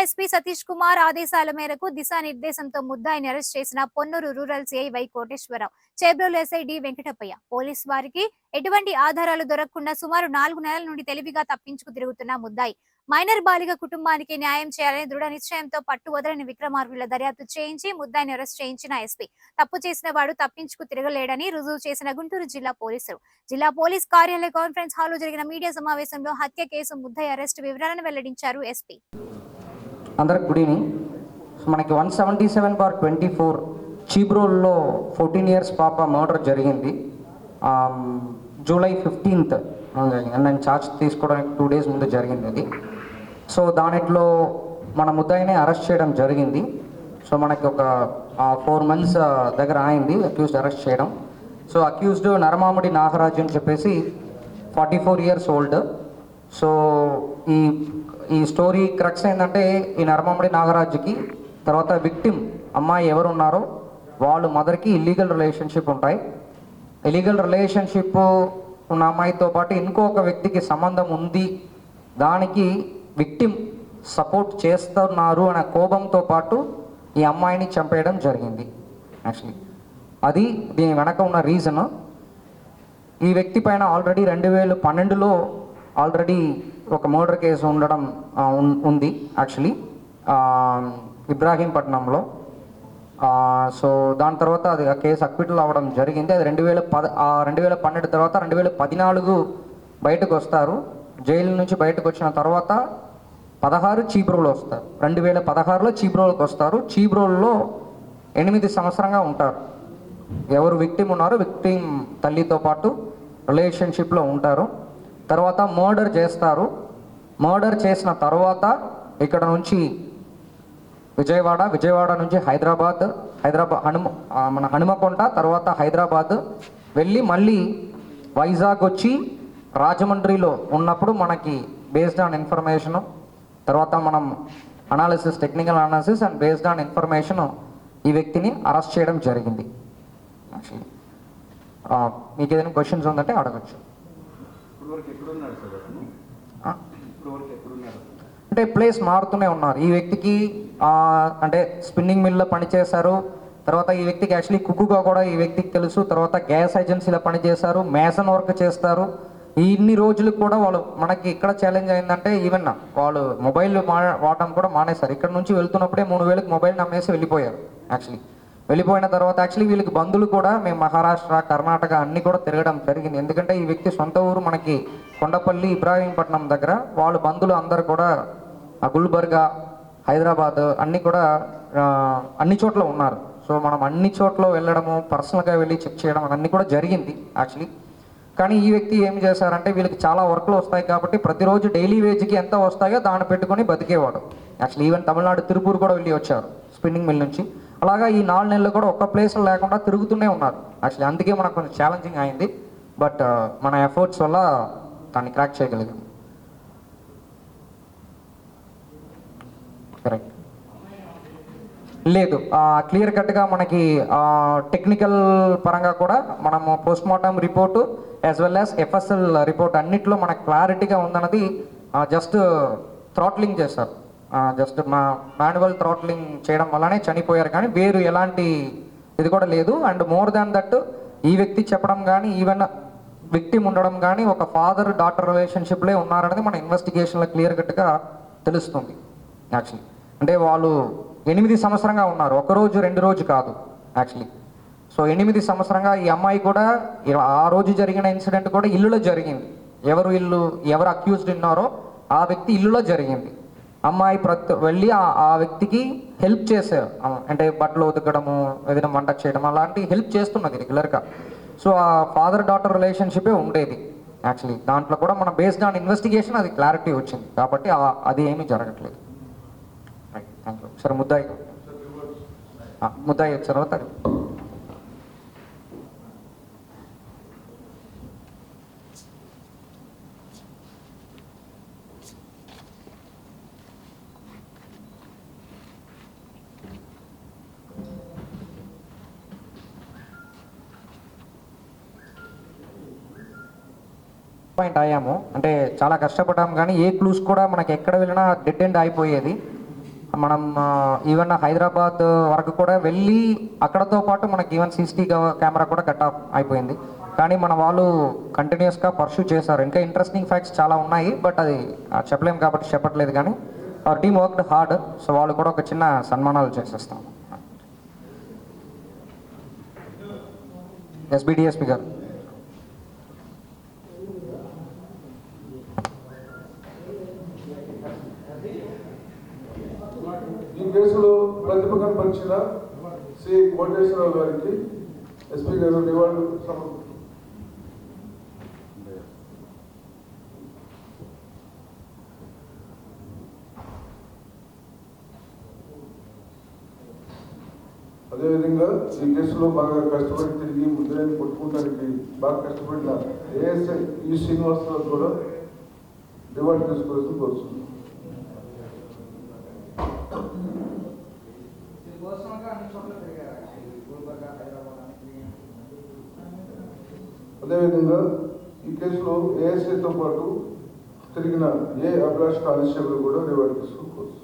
SP Satish Kumar ఆదేశాల మేరకు దిశానిర్దేశంతో ముద్దాయిని అరెస్ట్ చేసిన Ponnuru rural CI Y Koteswararao. Chebrolu SI D Venkatappayya. Police వారికి ఎటువంటి ఆధారాలు దొరకకుండా సుమారు నాలుగు నెలల నుండి తెలివిగా తప్పించుకు తిరుగుతున్న ముద్దాయి. మైనర్ బాలిక కుటుంబానికి న్యాయం చేయాలని దృఢ నిశ్చయంతో పట్టు వదలని విక్రమార్కుల దర్యాప్తు చేయించి ముద్దాయిని అరెస్ట్ చేయించిన ఎస్పీ. తప్పు చేసిన వాడు తప్పించుకు తిరగలేడని రుజువు చేసిన గుంటూరు జిల్లా పోలీసులు. జిల్లా పోలీస్ కార్యాలయ కాన్ఫరెన్స్ హాల్లో జరిగిన మీడియా సమావేశంలో హత్య కేసు ముద్దాయి అరెస్ట్ వివరాలను వెల్లడించారు ఎస్పీ. అందరికి గుడ్ ఈవినింగ్ సో మనకి one seventy seven bar twenty four చీబ్రోల్లో fourteen years పాప మర్డర్ జరిగింది. జూలై ఫిఫ్టీన్త్ నేను ఛార్జ్ తీసుకోవడానికి టూ డేస్ ముందు జరిగింది అది. సో దానిట్లో మన ముద్దాయినే అరెస్ట్ చేయడం జరిగింది. సో మనకి ఒక ఫోర్ మంత్స్ దగ్గర అయింది అక్యూజ్డ్ అరెస్ట్ చేయడం. సో అక్యూజ్డ్ నరమాముడి నాగరాజు అని చెప్పేసి forty four years old so ఈ ఈ స్టోరీ క్రక్స్ ఏంటంటే ఈ నరమాముడి నాగరాజుకి తర్వాత విక్టిమ్ అమ్మాయి ఎవరు ఉన్నారో వాళ్ళు మదర్కి ఇల్లీగల్ రిలేషన్షిప్ ఉంటాయి. ఇలీగల్ రిలేషన్షిప్ ఉన్న అమ్మాయితో పాటు ఇంకొక వ్యక్తికి సంబంధం ఉంది. దానికి విక్టిమ్ సపోర్ట్ చేస్తున్నారు అనే కోపంతో పాటు ఈ అమ్మాయిని చంపేయడం జరిగింది. యాక్చువల్లీ అది దీని వెనక ఉన్న రీజన్ ఈ వ్యక్తి పైన ఆల్రెడీ రెండు వేల పన్నెండులో ఆల్రెడీ ఒక మర్డర్ కేసు ఉండడం ఉంది యాక్చువల్లీ ఇబ్రాహీంపట్నంలో. సో దాని తర్వాత అది ఆ కేసు అక్విటల్ అవ్వడం జరిగింది. అది రెండు వేల పద రెండు వేల పన్నెండు తర్వాత రెండు వేల పద్నాలుగు బయటకు వస్తారు. జైలు నుంచి బయటకు వచ్చిన తర్వాత పదహారు చీబ్రోలు వస్తారు. రెండు వేల పదహారులో చీబ్రోలకు వస్తారు. చీబ్రోల్లో ఎనిమిది సంవత్సరంగా ఉంటారు. ఎవరు విక్టిమ్ ఉన్నారో విక్టిమ్ తల్లితో పాటు రిలేషన్షిప్లో ఉంటారు. తర్వాత మర్డర్ చేస్తారు. మర్డర్ చేసిన తర్వాత ఇక్కడ నుంచి విజయవాడ విజయవాడ నుంచి హైదరాబాద్ హైదరాబాద్ హనుమ మన హనుమకొండ తర్వాత హైదరాబాద్ వెళ్ళి మళ్ళీ వైజాగ్ వచ్చి రాజమండ్రిలో ఉన్నప్పుడు మనకి బేస్డ్ ఆన్ ఇన్ఫర్మేషన్ తర్వాత మనం analysis technical analysis and based on information ఈ వ్యక్తిని అరెస్ట్ చేయడం జరిగింది. యాక్చువల్లీ మీకు ఏదైనా క్వశ్చన్స్ ఉందంటే అడగచ్చు. అంటే ప్లేస్ మారుతూనే ఉన్నారు. ఈ వ్యక్తికి అంటే స్పిన్నింగ్ మిల్లో పనిచేశారు. తర్వాత ఈ వ్యక్తికి యాక్చువల్లీ కుక్కుగా కూడా ఈ వ్యక్తికి తెలుసు. తర్వాత గ్యాస్ ఏజెన్సీలో పనిచేశారు. మేసన్ వర్క్ చేస్తారు. ఈ ఇన్ని రోజులు కూడా వాళ్ళు మనకి ఇక్కడ ఛాలెంజ్ అయిందంటే ఈవెన్ వాళ్ళు మొబైల్ మా వాడడం కూడా మానేశారు. ఇక్కడ నుంచి వెళ్తున్నప్పుడే మూడు వేలకు మొబైల్ నమ్మేసి వెళ్ళిపోయారు యాక్చువల్లీ. వెళ్ళిపోయిన తర్వాత యాక్చువల్లీ వీళ్ళకి బంధువులు కూడా మేము మహారాష్ట్ర కర్ణాటక అన్ని కూడా తిరగడం జరిగింది. ఎందుకంటే ఈ వ్యక్తి సొంత ఊరు మనకి కొండపల్లి ఇబ్రాహీంపట్నం దగ్గర వాళ్ళు బంధువులు అందరు కూడా గుల్బర్గా హైదరాబాద్ అన్ని కూడా అన్ని చోట్ల ఉన్నారు. సో మనం అన్ని చోట్ల వెళ్ళడము పర్సనల్గా వెళ్ళి చెక్ చేయడం అన్నీ కూడా జరిగింది యాక్చువల్లీ కానీ ఈ వ్యక్తి ఏం చేశారంటే వీళ్ళకి చాలా వర్క్లు వస్తాయి కాబట్టి ప్రతిరోజు డైలీ వేజ్కి ఎంత వస్తాయో దాన్ని పెట్టుకొని బతికేవాడు. యాక్చువల్లీ ఈవెన్ తమిళనాడు తిరుపూర్ కూడా వెళ్ళి వచ్చారు స్పిన్నింగ్ మిల్ నుంచి. అలాగా ఈ నాలుగు నెలలు కూడా ఒక్క ప్లేస్లో లేకుండా తిరుగుతూనే ఉన్నారు. యాక్చువల్లీ అందుకే మనకు కొంచెం ఛాలెంజింగ్ అయింది. బట్ uh, మన ఎఫర్ట్స్ వల్ల దాన్ని క్రాక్ చేయగలిగాం. కరెక్ట్ లేదు. క్లియర్ కట్గా మనకి టెక్నికల్ పరంగా కూడా మనము post mortem report as well as FSL report అన్నిట్లో మనకు క్లారిటీగా ఉందన్నది జస్ట్ థ్రాట్లింగ్ uh, చేశారు. జస్ట్ మా మాన్యువల్ థ్రాట్లింగ్ చేయడం వల్లనే చనిపోయారు. కానీ వేరు ఎలాంటి ఇది కూడా లేదు. అండ్ మోర్ దాన్ దట్ ఈ వ్యక్తి చెప్పడం కానీ ఈవెన్ విక్టిమ్ ఉండడం కానీ ఒక ఫాదర్ డాటర్ రిలేషన్షిప్లే ఉన్నారనేది మన ఇన్వెస్టిగేషన్లో క్లియర్ కట్గా తెలుస్తుంది యాక్చువల్లీ అంటే వాళ్ళు ఎనిమిది సంవత్సరంగా ఉన్నారు. ఒకరోజు రెండు రోజు కాదు యాక్చువల్లీ సో ఎనిమిది సంవత్సరంగా ఈ అమ్మాయి కూడా ఆ రోజు జరిగిన ఇన్సిడెంట్ కూడా ఇల్లులో జరిగింది. ఎవరు ఇల్లు ఎవరు అక్యూజ్డ్ ఉన్నారో ఆ వ్యక్తి ఇల్లులో జరిగింది. అమ్మాయి ప్రతి వెళ్ళి ఆ- వ్యక్తికి హెల్ప్ చేసే అంటే బట్టలు ఉతకడము ఏదైనా వంట చేయడం అలాంటి హెల్ప్ చేస్తున్నది రెగ్యులర్గా. సో ఆ ఫాదర్ డాటర్ రిలేషన్షిపే ఉండేది. యాక్చువల్లీ దాంట్లో కూడా మన బేస్డ్ ఆన్ ఇన్వెస్టిగేషన్ అది క్లారిటీ వచ్చింది. కాబట్టి అది ఏమీ జరగట్లేదు. రైట్ థ్యాంక్ యూ సరే ముద్దాయి. ముద్దాయి వచ్చిన తర్వాత పాయింట్ అయ్యాము. అంటే చాలా కష్టపడ్డాము కానీ ఏ క్లూస్ కూడా మనకి ఎక్కడ వెళ్ళినా డెడ్ ఎండ్ అయిపోయేది. మనం ఈవెన్ హైదరాబాద్ వరకు కూడా వెళ్ళి అక్కడతో పాటు మనకి ఈవెన్ సీసీ కెమెరా కూడా కట్ ఆఫ్ అయిపోయింది. కానీ మన వాళ్ళు కంటిన్యూస్గా పర్సూ చేశారు. ఇంకా ఇంట్రెస్టింగ్ ఫ్యాక్ట్స్ చాలా ఉన్నాయి బట్ అది చెప్పలేం కాబట్టి చెప్పట్లేదు కానీ our team worked hard so వాళ్ళు కూడా ఒక చిన్న సన్మానాలు చేసేస్తాం. ఎస్బిడిఎస్పి గారు ఈ కేసులో ప్రతిభ కనపరిచిన శ్రీ కోటేశ్వరరావు గారికి ఎస్పీ గారు నివాళులు సమర్ప అదేవిధంగా ఈ కేసులో బాగా కష్టపడి తిరిగి ముద్రని కొట్టుకోవడానికి బాగా కష్టపడిన ఏఎస్ఐ ఈ శ్రీనివాసరావు కూడా రివార్డు తీసుకోవాల్సి కోరుతున్నాం అదేవిధంగా ఈ కేసులో ఏఎస్ఐతో పాటు తిరిగిన ఏ అభిలాష్ కానిస్టేబుల్ కూడా రివార్డు తీసుకోవచ్చు